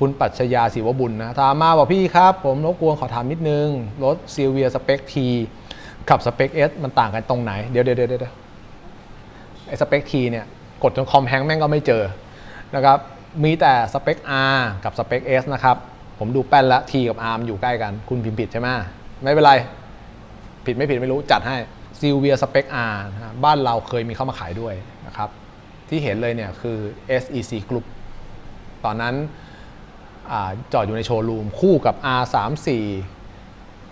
คุณปัชญาศิวบุญนะถามมาบอกพี่ครับ ผมรบกวนขอถามนิดนึง รถซีเวียสเปคทีกับสเปคเอสมันต่างกันตรงไหน เดี๋ยวเดี๋ยวเดี๋ยวไอ้สเปคทีเนี่ย กดจนคอมแฮงก์แม่งก็ไม่เจอนะครับมีแต่สเปค R กับสเปค S นะครับ ผมดูแป้นละ T กับ R มอยู่ใกล้กัน คุณพิมพ์ผิดใช่ไหมไม่เป็นไร ผิดไม่ผิดไม่รู้จัดให้ซิลเวียสเปค R นะบ้านเราเคยมีเข้ามาขายด้วยนะครับ ที่เห็นเลยเนี่ยคือ SEC Group ตอนนั้น จอดอยู่ในโชว์รูม คู่กับ R34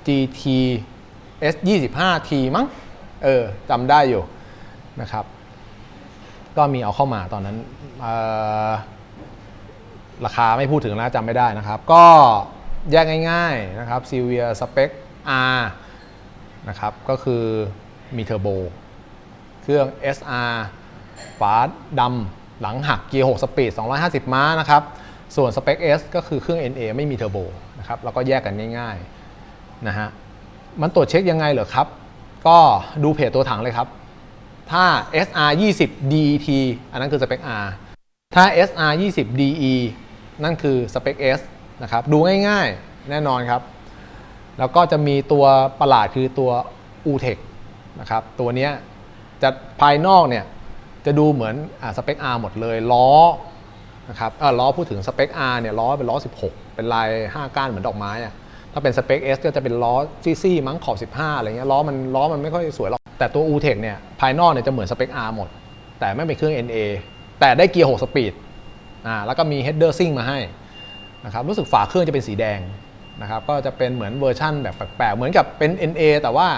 GT S25T มั้ง เออจำได้อยู่นะครับ ก็มีเอาเข้ามาตอนนั้น ราคาไม่พูดถึงแล้วจำไม่ได้นะครับ ก็แยกง่ายๆนะครับ c ีเวียสเปค R นะครับ ก็คือมีเทอร์โบ เครื่อง SR ฝาดำหลังหักเกียร์ 6 สปีด 250 ม้านะครับ ส่วนสเปค S ก็คือเครื่อง NA ไม่มีเทอร์โบนะครับแล้วก็แยกกันง่ายๆนะฮะมันตรวจเช็คยังไงเหรอครับ ก็ดูเพจตัวถังเลยครับ ถ้า SR 20 DET อันนั้นคือสเปค R ถ้า SR 20 DE นั่นคือสเปค S นะครับดูง่ายๆแน่นอนครับ แล้วก็จะมีตัวประหลาดคือตัว UTEC นะครับตัวนี้จะภายนอกเนี่ยจะดูเหมือนอสเปค R หมดเลย ล้อ นะครับเออล้อพูดถึงสเปค R เนี่ยล้อเป็นล้อ 16 เป็นลาย 5 ก้านเหมือนดอกไม้อะถ้าเป็นสเปค S ก็จะเป็นล้อซี่ๆมั้งขอบ 15 อะไรเงี้ยล้อมันล้อมันไม่ค่อยสวยหรอก แต่ตัว Utech เนี่ยภายนอกเนี่ยจะเหมือนสเปค R หมด แต่ไม่เป็นเครื่อง NA แต่ได้เกียร์ 6 สปีดอ่าแล้วก็มี header sync มาให้นะครับรู้สึกฝาเครื่องจะเป็นสีแดงนะครับก็จะเป็นเหมือนเวอร์ชั่นแบบแปลกๆ เหมือนกับเป็น NA แต่ว่า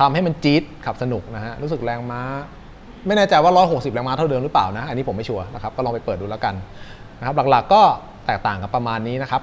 ทำให้มันจี๊ดขับสนุกนะฮะรู้สึกแรงม้า ไม่แน่ใจว่า 160 แรงม้าเท่าเดิมหรือเปล่านะ อันนี้ผมไม่ชัวร์นะครับ ก็ลองไปเปิดดูแล้วกันนะครับ หลักๆก็แตกต่างกันประมาณนี้นะครับ